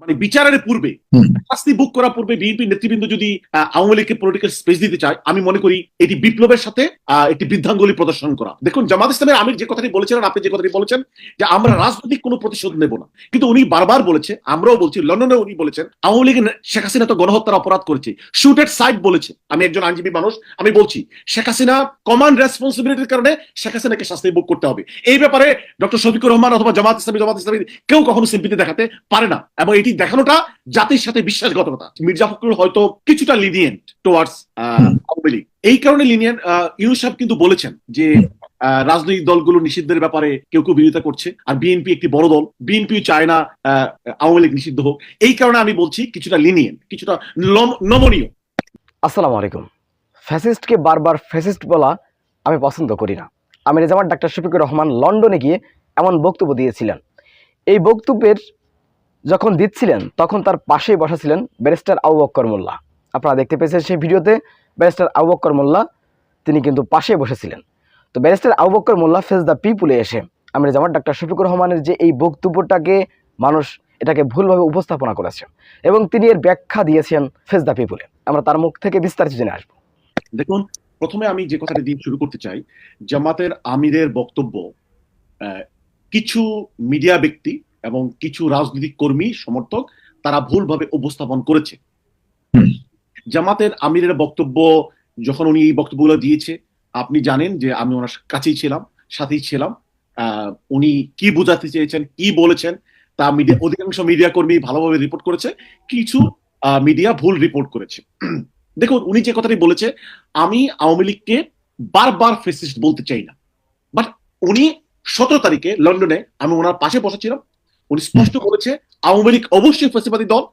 মানে বিচারের পূর্বে শাস্তি বুক করার পূর্বে বিএনপি নেতৃবৃন্দ যদি আওয়ামী লীগকে পলিটিক্যাল স্পেস দিতে চায় আমি মনে করি এটি বিপ্লবের সাথে একটি বৃদ্ধাঙ্গুলি প্রদর্শন করা। দেখুন জামাত ইসলামের আমির যে কথাটি বলেছিলেন আপনি যে কথাটি বলেছেন যে আমরা রাজনৈতিক কোনো প্রতিশোধ নেব না। কিন্তু উনি বারবার বলেছে আমরাও বলছি লন্ডনে উনি বলেছেন আওয়ামী লীগ শেখ হাসিনা তো গণহত্যার অপরাধ করেছে। শুটেড সাইড বলেছে। আমি একজন আইনজীবী মানুষ আমি বলছি শেখ হাসিনা কমান্ড রেসপন্সিবিলিটির কারণে শেখ হাসিনাকে শাস্তি বুক করতে হবে। এই ব্যাপারে ডক্টর শফিকুর রহমান অথবা জামাত ইসলামী জামাত ইসলামী কেউ কখনো সিম্পিতি দেখাতে পারে না। এবং এটি দেখানোটা জাতির সাথে বিশ্বাসঘাতকতা। মির্জা ফখরুল হয়তো কিছুটা লিনিয়েন্ট টুয়ার্ডস আওয়ামী লীগ। এই কারণে লিনিয়েন্ট ইউনুস সাহেব কিন্তু বলেছেন যে রাজনৈতিক দলগুলো নিষিদ্ধের ব্যাপারে কেউ কেউ বিরোধিতা করছে। আর বিএনপি একটি বড় দল। বিএনপি চায় না আওয়ামী লীগ নিষিদ্ধ হোক। এই কারণে আমি বলছি কিছুটা লিনিয়েন্ট কিছুটা নমনীয়। আসসালামু আলাইকুম। ফ্যাসিস্টকে বারবার ফ্যাসিস্ট বলা আমি পছন্দ করি না। আমির জামান ডাক্তার শফিকুর রহমান লন্ডনে গিয়ে এমন বক্তব্য দিয়েছিলেন। এই বক্তব্যের যখন দিচ্ছিলেন, তখন তার পাশেই বসা ছিলেন ব্যারিস্টার আবু বক্কর মোল্লা। আপনারা দেখতে পেয়েছেন সেই ভিডিওতে ব্যারিস্টার আবু বক্কর মোল্লা, তিনি কিন্তু পাশে বসেছিলেন। তো barrister Abu Bakkar Molla, face the পিপুলে এসে আমির জামান ডাক্তার শফিকুর রহমানের যে এই বক্তব্যটাকে মানুষ এটাকে ভুলভাবে উপস্থাপনা করেছে এবং তিনি এর ব্যাখ্যা দিয়েছেন ফেস দ্য পিপুলে। আমরা তার মুখ থেকে বিস্তারিত জেনে আসব। দেখুন, প্রথমে আমি যে কথাটি দিয়ে শুরু করতে চাই, জামাতের আমিরের বক্তব্য কিছু মিডিয়া ব্যক্তি এবং কিছু রাজনৈতিক কর্মী সমর্থক তারা ভুলভাবে উপস্থাপন করেছে। জামাতের আমিরের বক্তব্য যখন উনি এই বক্তব্যগুলো দিয়েছে আপনি জানেন যে আমি ওনার কাছেই ছিলাম সাথেই ছিলাম। আহ, উনি কি বোঝাতে চেয়েছেন কি বলেছেন তা মিডিয়া অধিকাংশ মিডিয়া কর্মী ভালোভাবে রিপোর্ট করেছে। কিছু মিডিয়া ভুল রিপোর্ট করেছে। দেখুন উনি যে কথাটি বলেছে আমি আওয়ামী লীগকে বারবার ফেসিস্ট বলতে চাই না। বাট উনি সতেরো তারিখে লন্ডনে আমি ওনার পাশে বসেছিলাম উনি স্পষ্ট বলেছে আওয়ামী লীগ অবশ্যই ফেসিবাদী দল।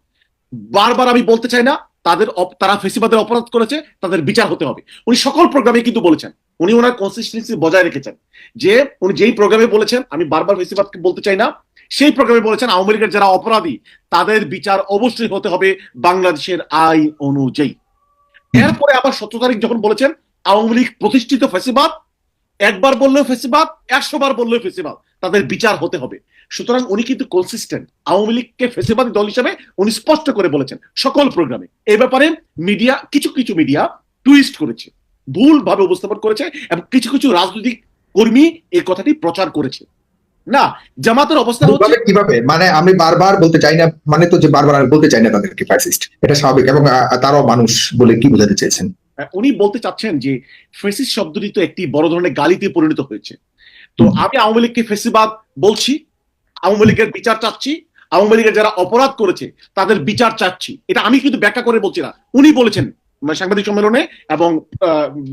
বারবার আমি বলতে চাই না তাদের তারা ফেসিবাদের অপরাধ করেছে তাদের বিচার হতে হবে। উনি সকল প্রোগ্রামে কিন্তু বলেছেন উনি ওনার কনসিস্টেন্সি বজায় রেখেছেন যে উনি যেই প্রোগ্রামে বলেছেন আমি বারবার ফেসিবাদকে বলতে চাই না সেই প্রোগ্রামে বলেছেন আওয়ামী লীগের যারা অপরাধী তাদের বিচার অবশ্যই হতে হবে বাংলাদেশের আইন অনুযায়ী। এরপরে আবার সতেরো তারিখ যখন বলেছেন আওয়ামী লীগ প্রতিষ্ঠিত ফেসিবাদ একবার বললেও ফেসিবাদ একশো বার বললেও ফেসিবাদ তাদের বিচার হতে হবে। সুতরাং উনি কিন্তু কনসিস্টেন্ট আওয়ামী লীগকে ফেসিবাদী দল হিসেবে উনি স্পষ্ট করে বলেছেন সকল প্রোগ্রামে এই ব্যাপারে মিডিয়া কিছু কিছু মিডিয়া টুইস্ট করেছে ভুল ভাবে উপস্থাপন করেছে এবং কিছু কিছু রাজনৈতিক কর্মী এই কথাটি প্রচার করেছে। না জামাতের অবস্থান হচ্ছে কীভাবে? মানে আমি বারবার বলতে চাই না মানে তো যে বারবার আমি বলতে চাই না তাদেরকে ফ্যাসিস্ট এটা স্বাভাবিক এবং তারাও মানুষ বলে কি বোঝাতে চেয়েছেন আহ, উনি বলতে চাচ্ছেন যে ফেসিস শব্দটি তো একটি বড় ধরনের গালিতে পরিণত হয়েছে। তো আমি আওয়ামী লীগকে ফেসিবাদ বলছি, আওয়ামী লীগের বিচার চাচ্ছি, আওয়ামী লীগের যারা অপরাধ করেছে, তাদের বিচার চাচ্ছি। এটা আমি কিন্তু ব্যাখ্যা করে বলছি না। উনি বলেছেন সাংবাদিক সম্মেলনে এবং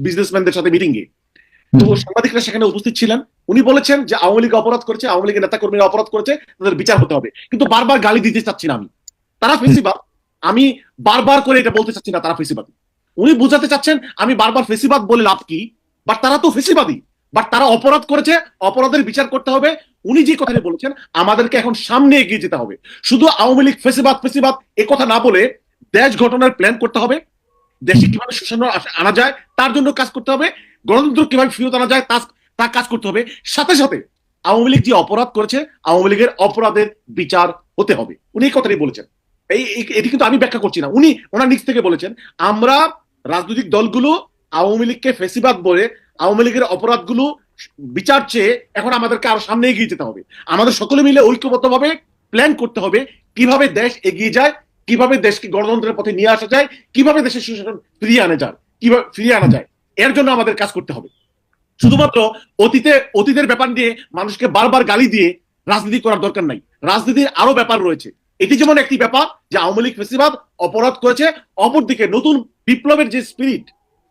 বিজনেসম্যানদের সাথে মিটিং এ তো সাংবাদিকরা সেখানে উপস্থিত ছিলেন। উনি বলেছেন যে আওয়ামী লীগ অপরাধ করেছে, আওয়ামী লীগের নেতা কর্মীরা অপরাধ করেছে, তাদের বিচার হতে হবে। কিন্তু বারবার গালি দিতে চাচ্ছি না আমি। তারা ফেসিবাদ। আমি বারবার করে এটা বলতে চাচ্ছি না তারা ফেসিবাদ। উনি বোঝাতে চাচ্ছেন, আমি বারবার ফেসিবাদ বলে লাভ কি, বাট তারা তো ফেসিবাদী। বাট তারা অপরাধ করেছে, অপরাধের বিচার করতে হবে। উনি যে কথাটি বলেছেন, আমাদেরকে এখন সামনে এগিয়ে যেতে হবে। শুধু আওয়ামী লীগ ফেসিবাদ ফেসিবাদ এ কথা না বলে দেশ গঠনের প্ল্যান করতে হবে। দেশে কীভাবে সুশাসন আনা যায়, তার জন্য কাজ করতে হবে। গণতন্ত্র কীভাবে ফিরত আনা যায় তা কাজ করতে হবে। সাথে সাথে আওয়ামী লীগ যে অপরাধ করেছে, আওয়ামী লীগের অপরাধের বিচার হতে হবে। উনি এই কথাটি বলেছেন। এই- এটি কিন্তু আমি ব্যাখ্যা করছি না। উনি ওনার নিচ থেকে বলেছেন, আমরা রাজনৈতিক দলগুলো আওয়ামী লীগকে ফেসিবাদ বলে আওয়ামী লীগের অপরাধগুলো বিচার চেয়ে এখন আমাদেরকে আরও সামনে এগিয়ে যেতে হবে। আমাদের সকলে মিলে ঐক্যবদ্ধভাবে প্ল্যান করতে হবে কীভাবে দেশ এগিয়ে যায়, কীভাবে দেশকে গণতন্ত্রের পথে নিয়ে আসা যায়, কীভাবে দেশের সুশাসন ফিরিয়ে আনা যায়, কীভাবে ফিরিয়ে আনা যায়, এর জন্য আমাদের কাজ করতে হবে। শুধুমাত্র অতীতে, অতীতের ব্যাপার নিয়ে মানুষকে বারবার গালি দিয়ে রাজনীতি করার দরকার নাই। রাজনীতির আরও ব্যাপার রয়েছে। এটি যেমন একটি ব্যাপার যে আওয়ামী লীগ ফেসিবাদ অপরাধ করেছে, অপরদিকে নতুন বিপ্লবের যে স্পিরিট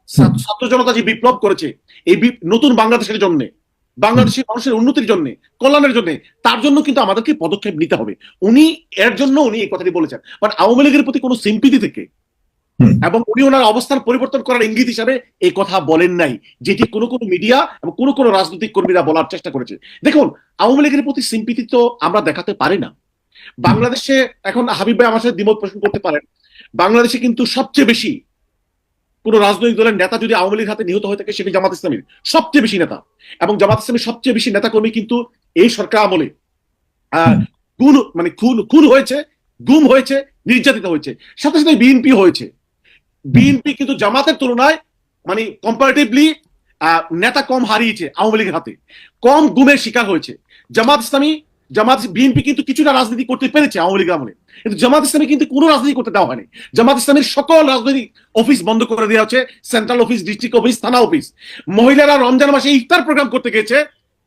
ছাত্র জনতা যে বিপ্লব করেছে এই নতুন বাংলাদেশের জন্য বাংলাদেশের মানুষের উন্নতির জন্য কল্যাণের জন্য তার জন্য কিন্তু আমাদেরকে পদক্ষেপ নিতে হবে। উনি এর জন্য উনি এই কথাটি বলেছেন। বাট আওয়ামী লীগের প্রতি কোনো সিম্পিতি থেকে এবং উনি ওনার অবস্থান পরিবর্তন করার ইঙ্গিত হিসাবে এই কথা বলেন নাই যেটি কোনো কোনো মিডিয়া এবং কোনো কোনো রাজনৈতিক কর্মীরা বলার চেষ্টা করেছে। দেখুন আওয়ামী লীগের প্রতি সিম্পিতি তো আমরা দেখাতে পারি না। বাংলাদেশে এখন হাবিব ভাই আমার সাথে দ্বিমত প্রশ্ন করতে পারেন। বাংলাদেশে কিন্তু সবচেয়ে বেশি কোন রাজনৈতিক দলের নেতা যদি আওয়ামী লীগের হাতে নিহত হয়ে থাকে সেটি জামাত ইসলামীর? সবচেয়ে বেশি নেতা। এবং জামাত ইসলামীর সবচেয়ে বেশি নেতা কর্মী কিন্তু এই সরকার আমলে। খুন মানে খুন খুন হয়েছে, গুম হয়েছে, নির্যাতিত হয়েছে। সাথে সাথে বিএনপি হয়েছে। বিএনপি কিন্তু জামাতের তুলনায় মানে কম্পারেটিভলি নেতা কম হারিয়েছে আওয়ামী লীগের হাতে। কম গুমের শিকার হয়েছে। জামাত ইসলামী জামাত বিএনপি কিন্তু কিছুটা রাজনীতি করতে পেরেছে আওয়ামী লীগ আমলে। কিন্তু জামাত ইসলামী কিন্তু কোনো রাজনীতি করতে দেওয়া হয়নি। জামাত ইসলামের সকল রাজনৈতিক অফিস বন্ধ করে দেওয়া হচ্ছে, সেন্ট্রাল অফিস, ডিস্ট্রিক্ট অফিস, থানা অফিস। মহিলারা রমজান মাসে ইফতার প্রোগ্রাম করতে গেছে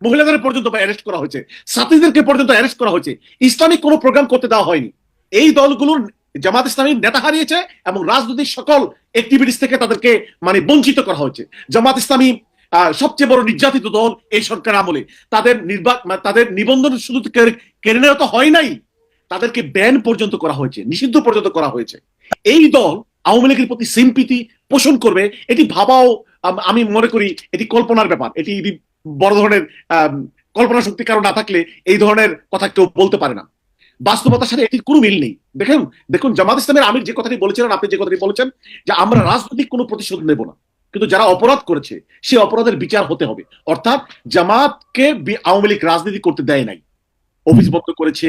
মহিলাদের পর্যন্ত অ্যারেস্ট করা হয়েছে, ছাত্রীদেরকে পর্যন্ত অ্যারেস্ট করা হয়েছে। ইসলামিক কোনো প্রোগ্রাম করতে দেওয়া হয়নি। এই দলগুলোর জামাত ইসলামীর নেতা হারিয়েছে এবং রাজনৈতিক সকল অ্যাক্টিভিটিস থেকে তাদেরকে মানে বঞ্চিত করা হয়েছে। জামাত ইসলামী সবচেয়ে বড় নির্যাতিত দল এই সরকার আমলে। তাদের নির্বাক মানে তাদের নিবন্ধন শুধু কেড়ে- নেওয়া তো হয় নাই। তাদেরকে ব্যান পর্যন্ত করা হয়েছে, নিষিদ্ধ পর্যন্ত করা হয়েছে। এই দল আওয়ামী লীগের প্রতি সিম্পিতি পোষণ করবে, এটি ভাবাও আমি মনে করি এটি কল্পনার ব্যাপার। এটি বড় ধরনের কল্পনা শক্তি কারও না থাকলে এই ধরনের কথা কেউ বলতে পারে না। বাস্তবতার সাথে এটির কোনো মিল নেই। দেখেন দেখুন, জামাত ইসলামের আমির যে কথাটি বলেছিলেন, আপনি যে কথাটি বলেছেন, যে আমরা রাজনৈতিক কোনো প্রতিশোধ নেব না। কিন্তু যারা অপরাধ করেছে, সে অপরাধের বিচার হতে হবে। অর্থাৎ জামাতকে আওয়ামী লীগ রাজনীতি করতে দেয় নাই। অফিস বন্ধ করেছে,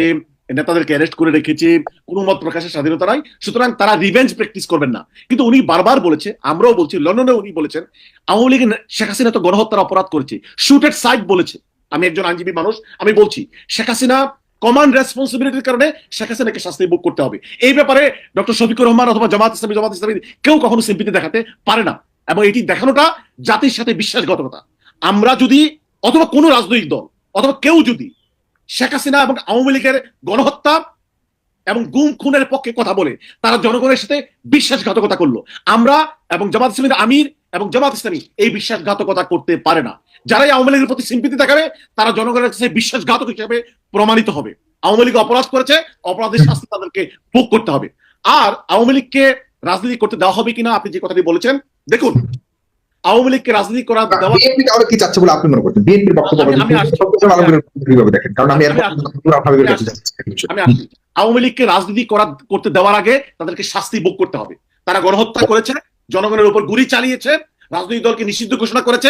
নেতাদেরকে অ্যারেস্ট করে রেখেছে, কোনো মত প্রকাশের স্বাধীনতা নাই, সুতরাং তারা রিভেঞ্জ প্র্যাকটিস করবেন না। কিন্তু উনি বারবার বলেছে, আমরাও বলছি, লন্ডনে উনি বলেছেন, আওয়ামী লীগ শেখ হাসিনা তো গণহত্যার অপরাধ করেছে। শুটেড সাইড বলেছে। আমি একজন আইনজীবী মানুষ, আমি বলছি, শেখ হাসিনা কমান্ড রেসপন্সিবিলিটির কারণে শেখ হাসিনাকে শাস্তি ভোগ করতে হবে। এই ব্যাপারে ডক্টর শফিকুর রহমান অথবা জামাত ইসলামী জামাত ইসলামী কেউ কখনো সিম্পিতি দেখাতে পারে না। এবং এটি দেখানোটা জাতির সাথে বিশ্বাসঘাতকতা। আমরা যদি অথবা কোনো রাজনৈতিক দল, অথবা কেউ যদি শেখ হাসিনা এবং আওয়ামী লীগের গণহত্যা এবং গুম খুনের পক্ষে কথা বলে, তারা জনগণের সাথে বিশ্বাসঘাতকতা করল। আমরা এবং জামাত ইসলামীর আমির এবং জামাত ইসলামী এই বিশ্বাসঘাতকতা করতে পারে না। যারাই আওয়ামী লীগের প্রতি সিম্পিতি দেখাবে, তারা জনগণের কাছে বিশ্বাসঘাতক হিসেবে প্রমাণিত হবে। আওয়ামী লীগ অপরাধ করেছে, অপরাধের শাস্তি তাদেরকে ভোগ করতে হবে। আর আওয়ামী লীগকে রাজনীতি করতে দেওয়া হবে কিনা, আপনি যে কথাটি বলেছেন দেখুন আওয়ামী লীগকে রাজনীতি করা দেওয়া বিএনপি তাহলে কি চাচ্ছে বলে আপনি মনে করছেন? বিএনপির বক্তব্য কীভাবে দেখেন। কারণ আমি আওয়ামী লীগকে রাজনীতি করা করতে দেওয়ার আগে তাদেরকে শাস্তি ভোগ করতে হবে। তারা গণহত্যা করেছে জনগণের উপর গুলি চালিয়েছে রাজনৈতিক দলকে নিষিদ্ধ ঘোষণা করেছে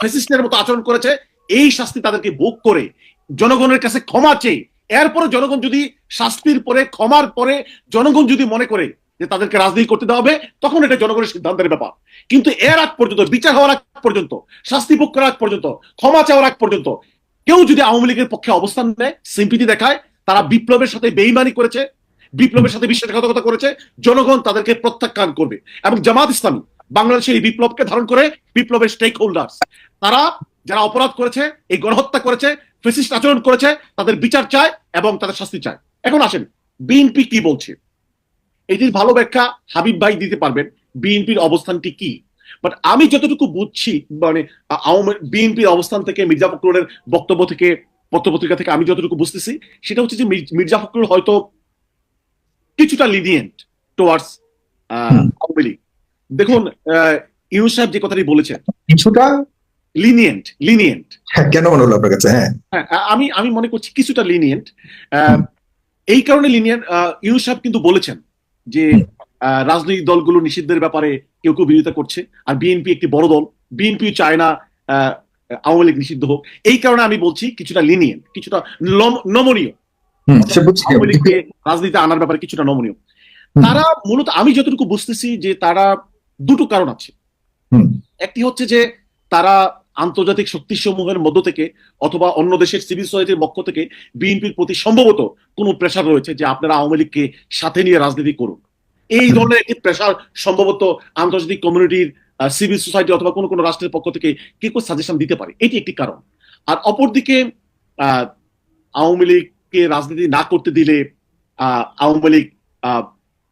ফেসিস্টের মতো আচরণ করেছে। এই শাস্তি তাদেরকে ভোগ করে জনগণের কাছে ক্ষমা চেয়ে এরপরে জনগণ যদি শাস্তির পরে ক্ষমার পরে জনগণ যদি মনে করে যে তাদেরকে রাজনীতি করতে দেওয়া হবে, তখন এটা জনগণের সিদ্ধান্তের ব্যাপার। কিন্তু এর আগ পর্যন্ত, বিচার হওয়ার আগ পর্যন্ত, শাস্তি ভোগ করার আগ পর্যন্ত, ক্ষমা চাওয়ার আগ পর্যন্ত, কেউ যদি আওয়ামী লীগের পক্ষে অবস্থান নেয়, সিম্পিতি দেখায়, তারা বিপ্লবের সাথে বেইমানি করেছে, বিপ্লবের সাথে বিশ্বাসঘাতকতা করেছে, জনগণ তাদেরকে প্রত্যাখ্যান করবে। এবং জামাত ইসলামী বাংলাদেশের এই বিপ্লবকে ধারণ করে বিপ্লবের স্টেক হোল্ডার তারা যারা অপরাধ করেছে, এই গণহত্যা করেছে ফেসিস্ট আচরণ করেছে, তাদের বিচার চায় এবং তাদের শাস্তি চায়। এখন আসেন, বিএনপি কি বলছে? এটির ভালো ব্যাখ্যা হাবিব ভাই দিতে পারবেন। বিএনপির অবস্থানটি কি? বাট আমি যতটুকু বুঝছি মানে আওয়ামী বিএনপির অবস্থান থেকে মির্জা ফখরুলের বক্তব্য থেকে পত্রপত্রিকা থেকে আমি যতটুকু বুঝতেছি সেটা হচ্ছে যে মির্জা ফখরুল হয়তো কিছুটা লিনিয়েন্ট টুয়ার্ডস আওয়ামী লীগ। দেখুন ইউনুস সাহেব যে কথাটি বলেছেন কিছুটা? লিনিয়েন্ট লিনিয়েন্ট হ্যাঁ, কেন মনে হলো আপনার কাছে? হ্যাঁ। হ্যাঁ আমি আমি মনে করছি কিছুটা লিনিয়েন্ট এই কারণে লিনিয়েন্ট ইউনুস সাহেব কিন্তু বলেছেন যে রাজনৈতিক দলগুলো নিষিদ্ধের ব্যাপারে কেউ কেউ বিরোধিতা করছে। আর বিএনপি একটি বড় দল। বিএনপি চায় না আওয়ামী লীগ নিষিদ্ধ হোক। এই কারণে আমি বলছি কিছুটা লিনিয়েন্ট কিছুটা নমনীয়। আওয়ামী লীগকে রাজনীতি আনার ব্যাপারে কিছুটা নমনীয়। তারা মূলত আমি যতটুকু বুঝতেছি যে তারা দুটো কারণ আছে। একটি হচ্ছে যে তারা আন্তর্জাতিক শক্তিসমূহের মধ্য থেকে অথবা অন্য দেশের সিভিল সোসাইটির পক্ষ থেকে বিএনপির প্রতি সম্ভবত কোনো প্রেশার রয়েছে যে আপনারা আওয়ামী লীগকে সাথে নিয়ে রাজনীতি করুন। এই ধরনের একটি প্রেশার সম্ভবত আন্তর্জাতিক কমিউনিটির সিভিল সোসাইটি অথবা কোনো কোনো রাষ্ট্রের পক্ষ থেকে কেউ কেউ সাজেশন দিতে পারে। এটি একটি কারণ। আর অপরদিকে আওয়ামী লীগকে রাজনীতি না করতে দিলে আওয়ামী লীগ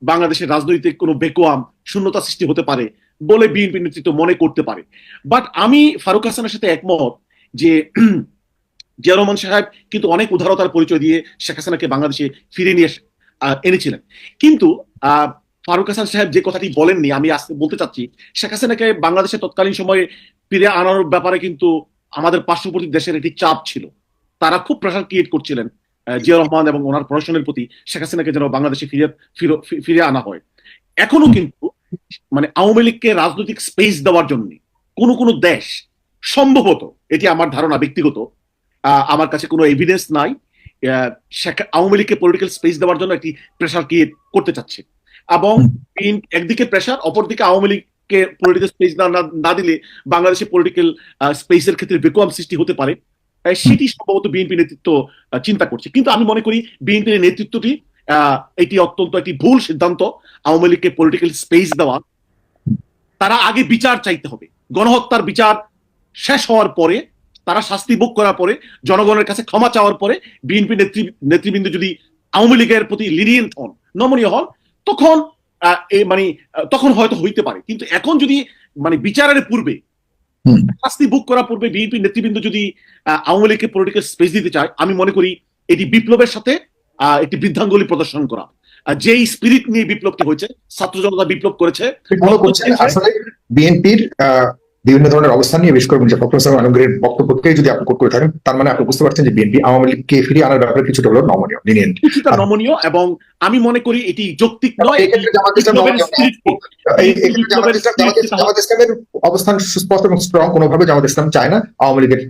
বাংলাদেশের রাজনৈতিক কোনো বেকোয়াম, শূন্যতা সৃষ্টি হতে পারে। বলে বিএনপি নেতৃত্ব মনে করতে পারে। বাট আমি ফারুক হাসানের সাথে একমত যে জিয়া রহমান সাহেব কিন্তু অনেক উদারতার পরিচয় দিয়ে শেখ হাসিনাকে বাংলাদেশে ফিরে নিয়ে এনেছিলেন। কিন্তু ফারুক হাসান সাহেব যে কথাটি বলেননি, আমি আজকে বলতে চাচ্ছি, শেখ হাসিনাকে বাংলাদেশে তৎকালীন সময়ে ফিরে আনার ব্যাপারে কিন্তু আমাদের পার্শ্ববর্তী দেশের একটি চাপ ছিল। তারা খুব প্রেশার ক্রিয়েট করছিলেন জিয়া রহমান এবং ওনার প্রশাসনের প্রতি শেখ হাসিনাকে যেন বাংলাদেশে ফিরে ফিরে আনা হয়। এখনও কিন্তু মানে আওয়ামী লীগকে রাজনৈতিক স্পেস দেওয়ার জন্য কোন কোন দেশ সম্ভবত এটি আমার ধারণা ব্যক্তিগত আমার কাছে কোনো এভিডেন্স নাই আওয়ামী লীগকে পলিটিক্যাল স্পেস দেওয়ার জন্য একটি প্রেশার ক্রিয়েট করতে চাচ্ছে। এবং একদিকে প্রেশার অপরদিকে আওয়ামী লীগকে পলিটিক্যাল স্পেস না দিলে বাংলাদেশে পলিটিক্যাল স্পেসের ক্ষেত্রে ভ্যাকুয়াম সৃষ্টি হতে পারে। সেটি সম্ভবত বিএনপি নেতৃত্ব চিন্তা করছে। কিন্তু আমি মনে করি বিএনপির নেতৃত্বটি এটি অত্যন্ত একটি ভুল সিদ্ধান্ত আওয়ামী লীগকে পলিটিক্যাল স্পেস দেওয়া। তারা আগে বিচার চাইতে হবে। গণহত্যার বিচার শেষ হওয়ার পরে তারা শাস্তি ভোগ করার পরে জনগণের কাছে ক্ষমা চাওয়ার পরে বিএনপি নেতৃ নেতৃবৃন্দ যদি আওয়ামী লীগের প্রতি লিনিয়েন্ট হন নমনীয় হন তখন মানে তখন হয়তো হইতে পারে। কিন্তু এখন যদি মানে বিচারের পূর্বে শাস্তি ভোগ করার পূর্বে বিএনপি নেতৃবৃন্দ যদি আহ, আওয়ামী লীগকে পলিটিক্যাল স্পেস দিতে চায় আমি মনে করি এটি বিপ্লবের সাথে একটি বৃদ্ধাঙ্গুলি প্রদর্শন করা। আর যেই স্পিরিট নিয়ে বিপ্লবটি হয়েছে ছাত্র জনতা বিপ্লব করেছে বিএনপির বিভিন্ন ধরনের অবস্থান নিয়ে বিশেষ করে মির্জা ফখরুল ইসলাম আলমগীরের বক্তব্যকে যদি আপনি কোট করে থাকেন তার মানে আপনি বুঝতে পারছেন যে বিএনপি আওয়ামী লীগকে ফিরিয়ে আনার ব্যাপারে কিছুটা হলো নমনীয় কিছুটা নমনীয় এবং আমি মনে করি এটি যৌক্তিক নয় অবস্থান সুস্পষ্ট এবং স্ট্রং কোনোভাবে জামাত ইসলাম চায় না আওয়ামী লীগের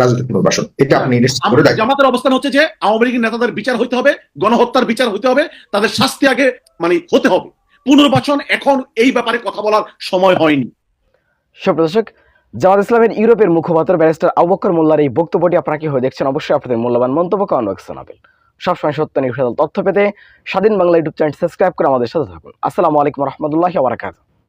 রাজনৈতিক পুনর্বাসন এটা আপনি দেখেন। জামাতের অবস্থান হচ্ছে যে আওয়ামী লীগের নেতাদের বিচার হইতে হবে গণহত্যার বিচার হইতে হবে তাদের শাস্তি আগে মানে হতে হবে। পুনর্বাসন এখন এই ব্যাপারে কথা বলার সময় হয়নি। সুপ্রদর্শক জামাত ইসলামের ইউরোপের মুখপাত্র ব্যারিস্টার আবক্কর মোল্লার এই বক্তব্যটি আপনাকে হয়ে দেখছেন? অবশ্যই আপনাদের মূল্যবান মন্তব্য কমেন্ট বক্সে সবসময় সত্য নিউজ তথ্য পেতে স্বাধীন বাংলা ইউটিউব চ্যানেল সাবস্ক্রাইব করে আমাদের সাথে থাকুন। আসসালামু আলাইকুম রহমতুল্লাহ বারাকাতুহ।